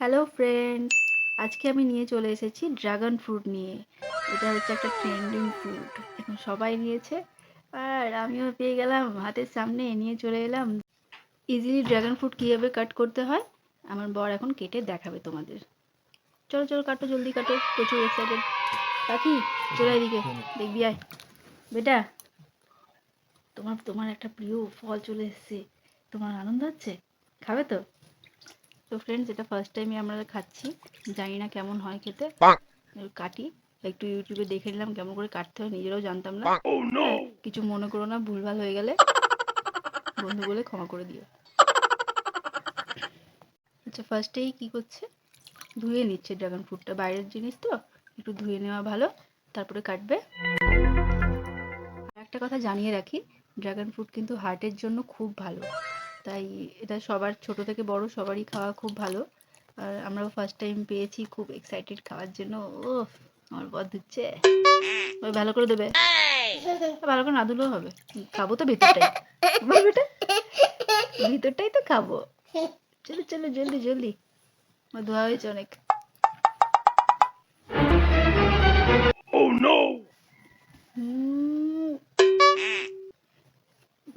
Hello friend আজকে আমি নিয়ে চলে এসেছি ড্রাগন ফ্রুট নিয়ে। এটা হচ্ছে একটা ট্রেন্ডিং ফ্রুট এখন সবাই নিয়েছে। আর আমিও পেয়ে গেলাম, হাতের সামনে নিয়ে চলে এলাম। ইজিলি ড্রাগন ফ্রুট কীভাবে কাট করতে হয়? আমার বর এখন কেটে দেখাবে তোমাদের। চলো চলো, কাটো, জলদি কাটো। প্রচুর এক্সাইটেড পাখি চলে এদিকে। দেখবি, আয়। বেটা, তোমার তোমার একটা প্রিয় ফল চলে এসেছে। তোমার আনন্দ হচ্ছে? খাবে তো? তো ফ্রেন্ডস এটা ফার্স্ট টাইমে আমরা খাচ্ছি। জানি না কেমন হয় খেতে। কাটি। একটু ইউটিউবে দেখে নিলাম কেমন করে কাটতে হয় নিজেরাও জানতাম না। হ্যাঁ, কিছু মনে করো না ভুলভাল হয়ে গেলে বন্ধু বলে ক্ষমা করে দিও। আচ্ছা ফার্স্টেই কি করছে? ধুয়ে নিচ্ছে ড্রাগন ফ্রুটটা বাইরের জিনিস তো। একটু ধুয়ে নেওয়া ভালো তারপরে কাটবে। আর একটা কথা জানিয়ে রাখি ড্রাগন ফ্রুট কিন্তু হার্টের জন্য খুব ভালো। তাই এটা সবার ছোট থেকে বড় সবারই খাওয়া খুব ভালো। আর আমরাও ফার্স্ট টাইম পেয়েছি খুব এক্সাইটেড খাওয়ার জন্য। ও আমার বদ দিচ্ছে। ওই ভালো করে দেবে। ভালো করে না দিলেও হবে। খাব তো ভিতরটাই। বেটা? ভিতরটাই তো খাব। চলো চলো জলদি জলদি। ধোয়া হয়েছে অনেক। হুম।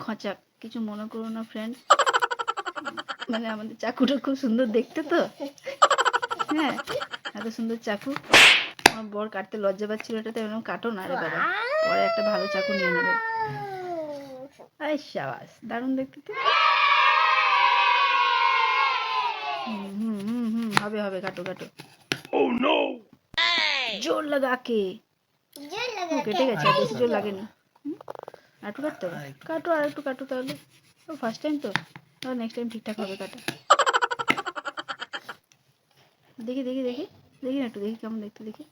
খচা। কিছু মনে করো না ফ্রেন্ড মানে আমাদের চাকুটা খুব সুন্দর দেখতে তো? হ্যাঁ এত সুন্দর চাকু। আমার বর কাটতে লজ্জা পাচ্ছিল এটাতে এরকম কাটো না রে বাবা পরে একটা ভালো চাকু নিয়ে নেবে। আই সাবাস দারুণ দেখতে তো। হুম হুম হুম হুম হবে হবে কাটো কাটো। জোর লাগা কে ও কেটে গেছে আর বেশি জোর লাগেনি। একটু কাটতে হবে। কাটো আর একটু কাটো তাহলে। ও ফার্স্ট টাইম তো? নেক্সট টাইম ঠিকঠাক হবে কাটা। দেখি দেখি দেখি। দেখি না একটু দেখি কেমন দেখতে দেখি।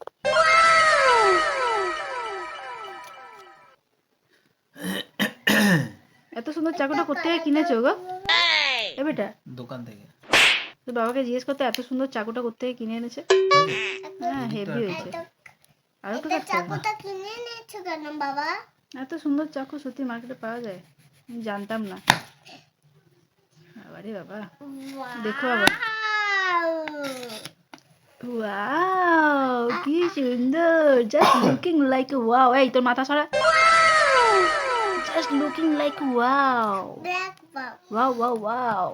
এত সুন্দর চাকুটা করতে কিনেছো গো? এ বেটা। দোকান থেকে। তো বাবাকে জিজ্ঞেস করতে এত সুন্দর চাকুটা করতে কিনে এনেছে? হ্যাঁ হেভি হয়েছে। আর হবে। চাকুটা কিনে নিয়েছো কেন বাবা? এত সুন্দর চাকু সত্যি মার্কেটে পাওয়া যায়। আমি জানতাম না। বাবারে বাবা। দেখো আবার। ওয়াও কি সুন্দর। জাস্ট লুকিং লাইক ওয়াও এই তোর মাথা সরা। Just looking like wow black bob wow wow wow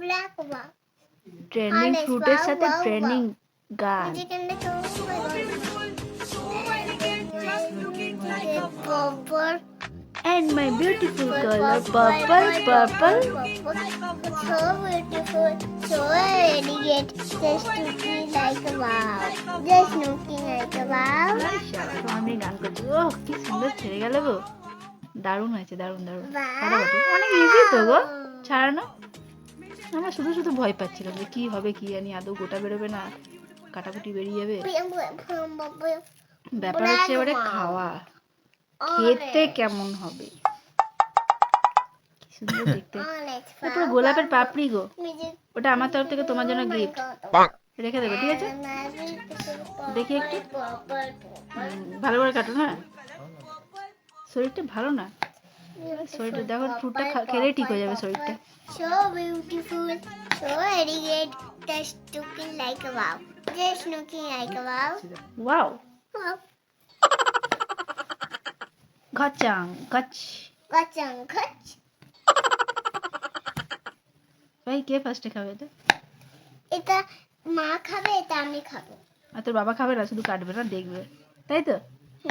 black trending ফ্রুটের সাথে wow, ট্রেন্ডিং গান। পপর and my beautiful color purple purple so beautiful so elegant just looking like a wow just looking like a wow তোমার গান করছে ও কি সুন্দর ছেড়ে গেল গো দারুণ হয়েছে দারুণ দারুণ অনেক ইজি তো গো ছাড়ানো আমরা শুধু শুধু ভয় পাচ্ছিলাম যে কি হবে কি জানি আদৌ গোটা বেরোবে না কাটাকুটি বেরিয়ে যাবে ব্যাপার হচ্ছে এবারে খাওয়া খেতে কেমন হবে? সুন্দর দেখতে। গোলাপের পাপড়ি গো। ওটা আমার তরফ থেকে তোমার জন্য গিফট রেখে দেবো ঠিক আছে? দেখি একটু। ভালো করে কাটো না শরীরটা ভালো না? শরীরটা দেখো ফ্রুটটা খেলেই ঠিক হয়ে যাবে শরীরটা। So beautiful, so elegant, just looking like a wow. Just looking like a wow. Wow Wow. Gotcha, gotcha. ভাই কে ফার্স্টে খাবে এটা? এটা মা খাবে এটা আমি খাব। আর তোর বাবা খাবে না শুধু কাটবে না দেখবে। তাই তো?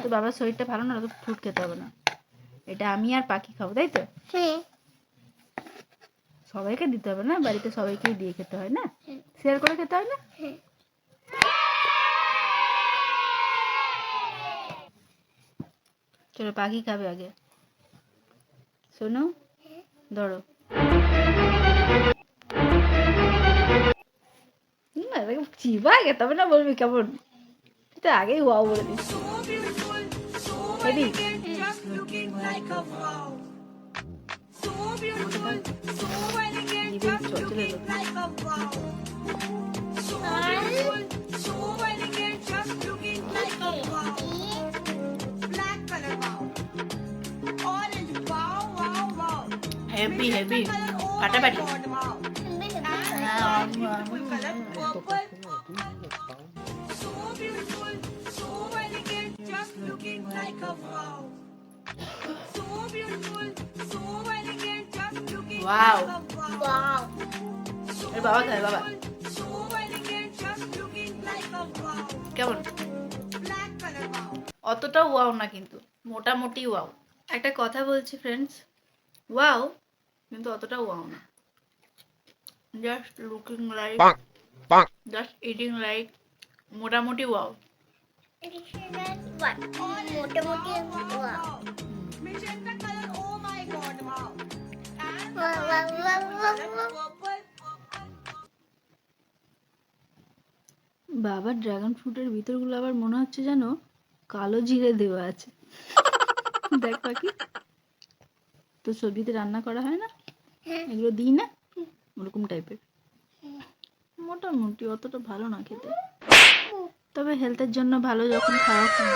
তোর বাবার শরীরটা ভালো না তো ফ্রুট খেতে হবে না। এটা আমি আর পাখি খাব তাই তো? হ্যাঁ। সবাইকে দিতে হবে না বাড়িতে সবাইকেই দিয়ে খেতে হয় না? শেয়ার করে খেতে হয় না? হ্যাঁ। চলো পাখি খাবে আগে। শোনো ধরো। চিবা আগে তবে না বলবি কেমন? তো আগেই ওয়াও বলে Wow. like a wow. Wow. এর বাবা খায় বাবা So elegant, just looking like a wow. কেমন Black color wow. অতটা ওয়াও না কিন্তু মোটামুটি ওয়াও একটা কথা বলছি ফ্রেন্ডস ওয়াও কিন্তু অতটা ওয়াও না। Just looking like just eating like মোটামুটি ওয়াও? মোটামুটি purple. বাবার ড্রাগন ফ্রুটের ভিতরগুলো আবার মনে হচ্ছে যেন কালো জিরে দেওয়া আছে। দেখ পাখি। তো সবজিতে রান্না করা হয় না? হ্যাঁ। এগুলো দিই না? ওরকম টাইপের মোটামুটি অতটা ভালো না খেতে। তবে হেলথের জন্য ভালো যখন খাওয়া খুব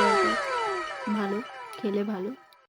ভালো খেলে ভালো।